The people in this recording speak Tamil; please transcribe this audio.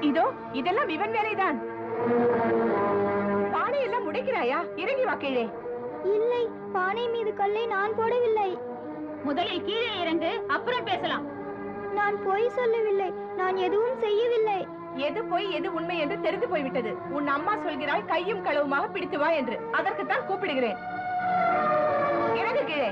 இதோ இதெல்லாம் இவன் வேலைதான். பானை எல்லாம் முடைக்கிறாயா இறங்கி வா கீழே. இல்லை பானை மீது கல்லை நான் போடவில்லை. முதலில் கீழே இறங்கு அப்புறம் பேசலாம். நான் பொய் சொல்லவில்லை நான் எதுவும் செய்யவில்லை. எது பொய் எது உண்மை என்று தெரிந்து போய்விட்டது. உன் அம்மா சொல்கிறாள் கையும் களவுமாக பிடித்து வா என்று. அதற்குத்தான் கூப்பிடுகிறேன். இறங்கு கீழே.